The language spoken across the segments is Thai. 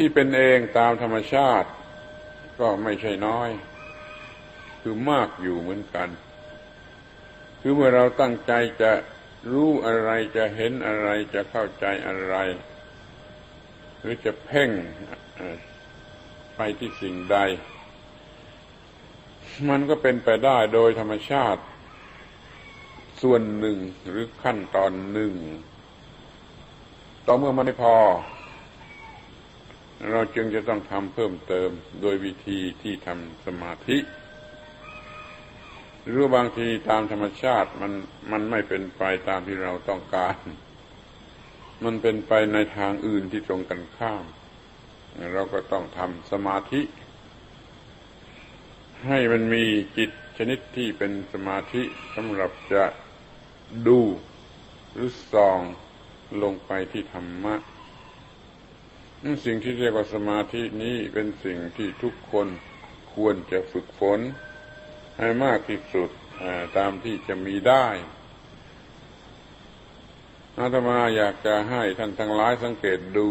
ที่เป็นเองตามธรรมชาติ ก็ไม่ใช่น้อย คือมากอยู่เหมือนกัน คือเมื่อเราตั้งใจจะรู้อะไรจะเห็นอะไรจะเข้าใจอะไร หรือจะเพ่งไปที่สิ่งใด มันก็เป็นไปได้โดยธรรมชาติ ส่วนหนึ่งหรือขั้นตอนหนึ่งต่อเมื่อมันไม่พอ เราจึงจะต้องทำเพิ่มเติมโดยวิธีที่ทำสมาธิ หรือบางทีตามธรรมชาติมันมันไม่เป็นไปตามที่เราต้องการ มันเป็นไปในทางอื่นที่ตรงกันข้าม เราก็ต้องทำสมาธิ ให้มันมีจิตชนิดที่เป็นสมาธิสำหรับจะดูหรือส่องลงไปที่ธรรมะ สิ่งที่เรียกว่าสมาธินี้เป็นสิ่งที่ทุกคนควรจะฝึกฝน ให้มากที่สุดตามที่จะมีได้อาตมาอยากจะให้ท่านทั้งหลายสังเกตดู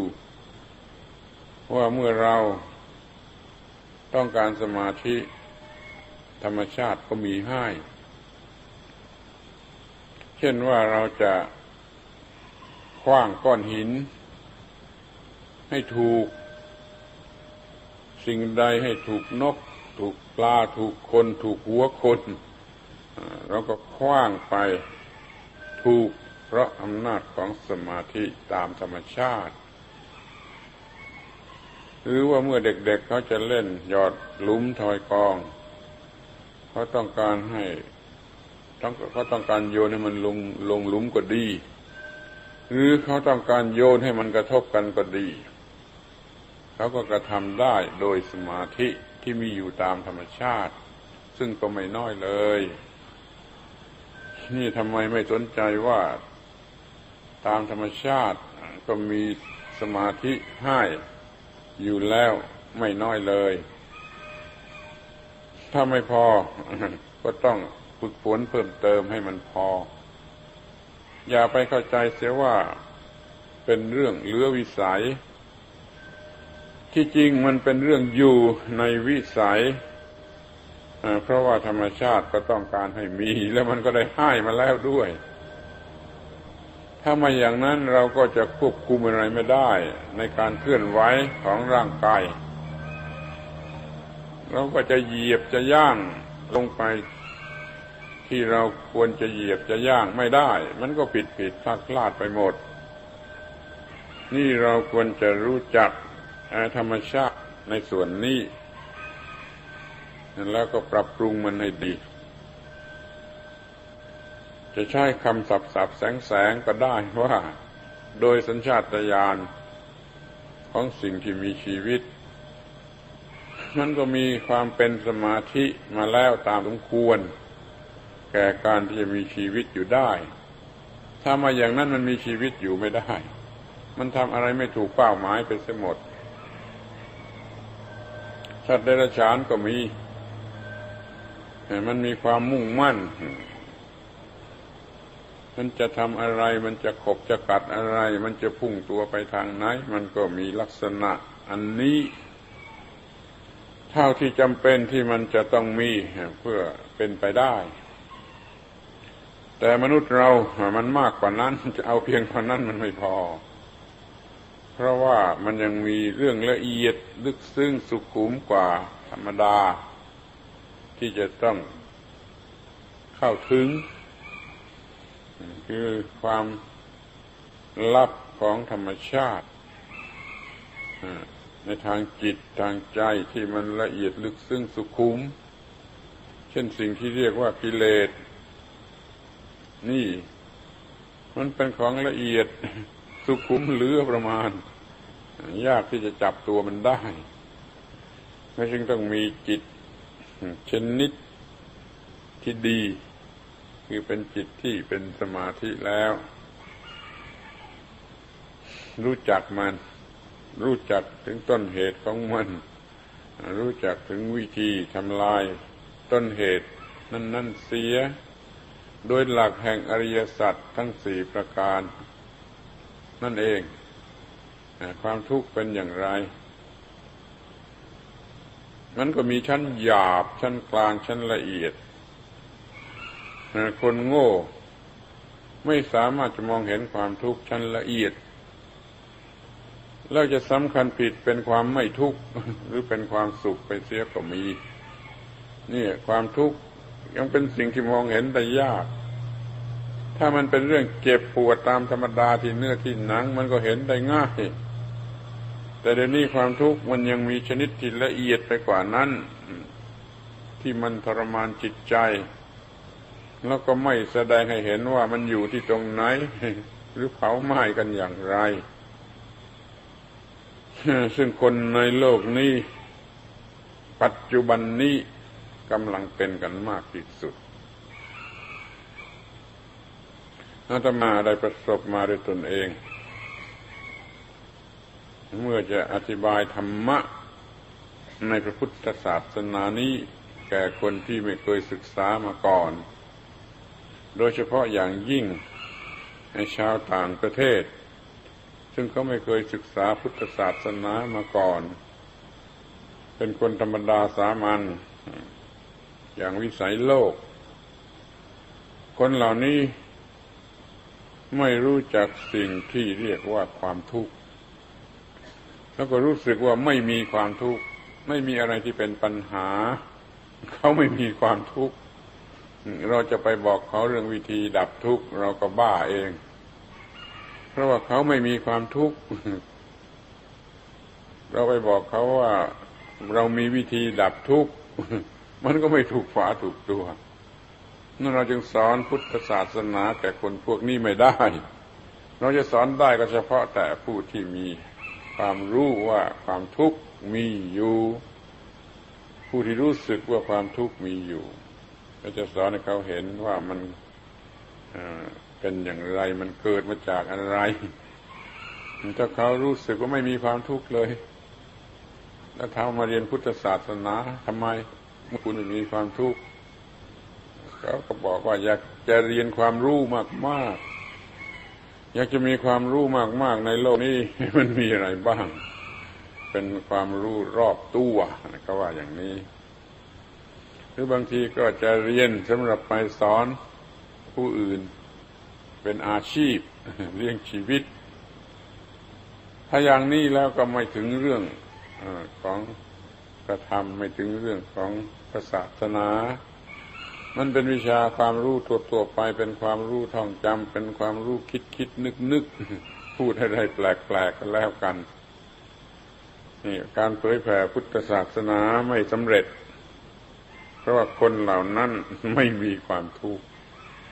ว่าเมื่อเราต้องการสมาธิ ธรรมชาติก็มีให้ เช่นว่าเราจะคว้างก้อนหิน ให้ถูก สิ่งใดให้ถูกนก ถูกปลาถูกคน ถูกหัวคนเราก็คว้างไปถูกเพราะอำนาจของสมาธิตามธรรมชาติ หรือว่าเมื่อเด็กๆเเขาจะเล่นหยอดหลุมถอยกอง เขาต้องการให้ต้องเขาต้องการโยนให้มันลงลงหลุมก็ดี หรือเขาต้องการโยนให้มันกระทบกันก็ดี เขาก็กระทำได้โดยสมาธิที่มีอยู่ตามธรรมชาติ ซึ่งก็ไม่น้อยเลย นี่ทำไมไม่สนใจว่าตามธรรมชาติก็มีสมาธิให้อยู่แล้วไม่น้อยเลย ถ้าไม่พอ ก็ต้องฝึกฝนเพิ่มเติมให้มันพอ อย่าไปเข้าใจเสียว่าเป็นเรื่องเลือวิสัย ที่จริงมันเป็นเรื่องอยู่ในวิสัยเพราะว่าธรรมชาติก็ต้องการให้มี แล้วมันก็ได้ให้มาแล้วด้วย ถ้ามาอย่างนั้นเราก็จะควบคุมอะไรไม่ได้ ในการเคลื่อนไหวของร่างกายเราก็จะเหยียบจะย่างลงไป ที่เราควรจะเหยียบจะย่างไม่ได้ มันก็ผิดผิดพลาดพลาดไปหมด นี่เราควรจะรู้จัก ธรรมชาติในส่วนนี้ แล้วก็ปรับปรุงมันให้ดี จะใช้คำสับสับแสงแสงก็ได้ว่า โดยสัญชาตญาณของสิ่งที่มีชีวิต มันก็มีความเป็นสมาธิมาแล้วตามสมควร แก่การที่จะมีชีวิตอยู่ได้ ถ้ามาอย่างนั้นมันมีชีวิตอยู่ไม่ได้ มันทำอะไรไม่ถูกเป้าหมายไปเสียหมด สัตว์เดรัจฉานก็มี มันมีความมุ่งมั่น มันจะทำอะไร มันจะขบจะกัดอะไร มันจะพุ่งตัวไปทางไหน มันก็มีลักษณะอันนี้ เท่าที่จำเป็นที่มันจะต้องมีเพื่อเป็นไปได้ แต่มนุษย์เรามันมากกว่านั้น จะเอาเพียงเท่านั้นมันไม่พอ เพราะว่ามันยังมีเรื่องละเอียดลึกซึ้งสุขุมกว่าธรรมดา ที่จะต้องเข้าถึง คือความลับของธรรมชาติ ในทางจิตทางใจที่มันละเอียดลึกซึ้งสุขุม เช่นสิ่งที่เรียกว่ากิเลส นี่ มันเป็นของละเอียด สุขุมเหลือประมาณ ยากที่จะจับตัวมันได้ไม่จึงต้องมีจิตชนิดที่ดี คือเป็นจิตที่เป็นสมาธิแล้ว รู้จักมัน รู้จักถึงต้นเหตุของมัน รู้จักถึงวิธีทำลายต้นเหตุ นั่นๆเสีย โดยหลักแห่งอริยสัจทั้งสี่ประการ นั่นเองความทุกข์เป็นอย่างไร มันก็มีชั้นหยาบชั้นกลางชั้นละเอียด คนโง่ ไม่สามารถจะมองเห็นความทุกข์ชั้นละเอียด แล้วจะสำคัญผิดเป็นความไม่ทุกข์หรือเป็นความสุขไปเสียก็มี นี่ความทุกข์ยังเป็นสิ่งที่มองเห็นได้ยาก ถ้ามันเป็นเรื่องเจ็บปวดตามธรรมดาที่เนื้อที่หนัง มันก็เห็นได้ง่ายแต่เดี๋ยวนี้ความทุกข์มันยังมีชนิดที่ละเอียดไปกว่านั้น ที่มันทรมานจิตใจ แล้วก็ไม่แสดงให้เห็นว่ามันอยู่ที่ตรงไหน หรือเผาไหม้กันอย่างไร ซึ่งคนในโลกนี้ ปัจจุบันนี้กำลังเป็นกันมากที่สุด อาตมาได้ประสบมาด้วยตนเอง เมื่อจะอธิบายธรรมะในพระพุทธศาสนานี้ แก่คนที่ไม่เคยศึกษามาก่อน โดยเฉพาะอย่างยิ่งในชาวต่างประเทศ ซึ่งเขาไม่เคยศึกษาพุทธศาสนามาก่อน เป็นคนธรรมดาสามัญอย่างวิสัยโลก คนเหล่านี้ ไม่รู้จักสิ่งที่เรียกว่าความทุกข์แล้วก็รู้สึกว่าไม่มีความทุกข์ไม่มีอะไรที่เป็นปัญหา เขาไม่มีความทุกข์เราจะไปบอกเขาเรื่องวิธีดับทุกข์เราก็บ้าเอง เพราะว่าเขาไม่มีความทุกข์เราไปบอกเขาว่าเรามีวิธีดับทุกข์มันก็ไม่ถูกฝาถูกตัว นั่นเราจึงสอนพุทธศาสนาแก่คนพวกนี้ไม่ได้ เราจะสอนได้ก็เฉพาะแต่ผู้ที่มีความรู้ว่าความทุกข์มีอยู่ ผู้ที่รู้สึกว่าความทุกข์มีอยู่ ก็จะสอนให้เขาเห็นว่ามันเป็นอย่างไรมันเกิดมาจากอะไร ถ้าเขารู้สึกว่าไม่มีความทุกข์เลย แล้วทำมาเรียนพุทธศาสนาทำไมเมื่อคุณไม่มีความทุกข์ เขาก็บอกว่าอยากจะเรียนความรู้มากๆ อยากจะมีความรู้มากๆ ในโลกนี้มันมีอะไรบ้าง เป็นความรู้รอบตัวก็ว่าอย่างนี้ หรือบางทีก็จะเรียนสำหรับไปสอนผู้อื่น เป็นอาชีพเลี้ยงชีวิต ถ้าอย่างนี้แล้วก็ไม่ถึงเรื่องอของกระทำไม่ถึงเรื่องของศาสนา มันเป็นวิชาความรู้ตัวตัวไปเป็นความรู้ท่องจำเป็นความรู้คิดคิดนึกนึกพูดให้ได้แปลกแปลกกันแล้วกันนี่การเผยแผ่พุทธศาสนาไม่สำเร็จ เพราะว่าคนเหล่านั้นไม่มีความทุกข์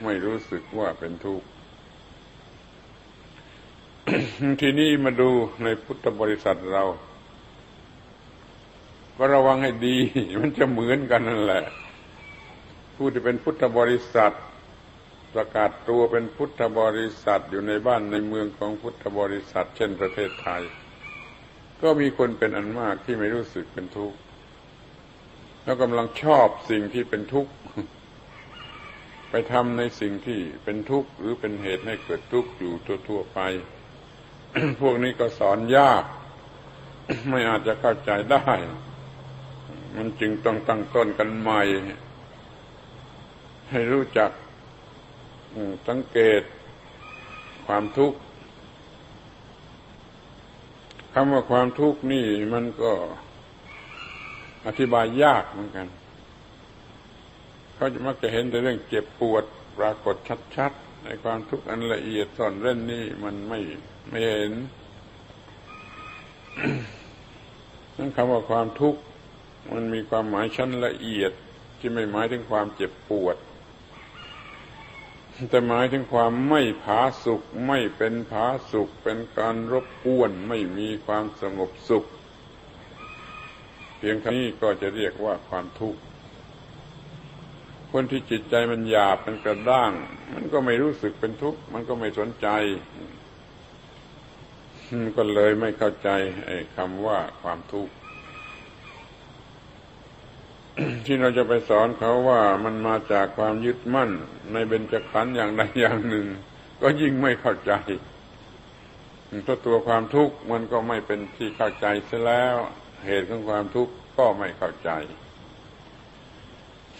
ไม่รู้สึกว่าเป็นทุกข์ทีนี้มาดูในพุทธบริษัทเรา ก็ระวังให้ดี มันจะเหมือนกันนั่นแหละ ผู้ที่เป็นพุทธบริษัท ประกาศตัวเป็นพุทธบริษัทอยู่ในบ้านในเมืองของพุทธบริษัท เช่นประเทศไทย ก็มีคนเป็นอันมากที่ไม่รู้สึกเป็นทุกข์แล้วกำลังชอบสิ่งที่เป็นทุกข์ไปทำในสิ่งที่เป็นทุกข์หรือเป็นเหตุให้เกิดทุกข์อยู่ทั่วๆไป พวกนี้ก็สอนยาก ไม่อาจจะเข้าใจได้ มันจึงต้องตั้งต้นกันใหม่ ให้รู้จักสังเกตความทุกข์คำว่าความทุกข์นี่มันก็อธิบายยากเหมือนกัน เขาจะมักจะเห็นแต่เรื่องเจ็บปวดปรากฏชัดๆ ในความทุกข์อันละเอียดซ่อนเร้นนี่มันไม่ไม่เห็นนั่นคำว่าความทุกข์มันมีความหมายชั้นละเอียด ที่ไม่หมายถึงความเจ็บปวด แต่หมายถึงความไม่ผาสุขไม่เป็นผาสุขเป็นการรบกวนไม่มีความสงบสุข เพียงเท่านี้ก็จะเรียกว่าความทุกข์คนที่จิตใจมันหยาบเป็นกระด้าง มันก็ไม่รู้สึกเป็นทุกข์มันก็ไม่สนใจก็เลยไม่เข้าใจไอ้คำว่าความทุกข์ ที่เราจะไปสอนเขาว่ามันมาจากความยึดมั่น ในเบญจขันธ์อย่างใดอย่างหนึ่ง ก็ยิ่งไม่เข้าใจถ้าตัวความทุกข์มันก็ไม่เป็นที่เข้าใจเสียแล้ว เหตุของความทุกข์ก็ไม่เข้าใจ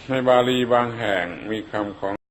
ในบาลีบางแห่งมีคำของ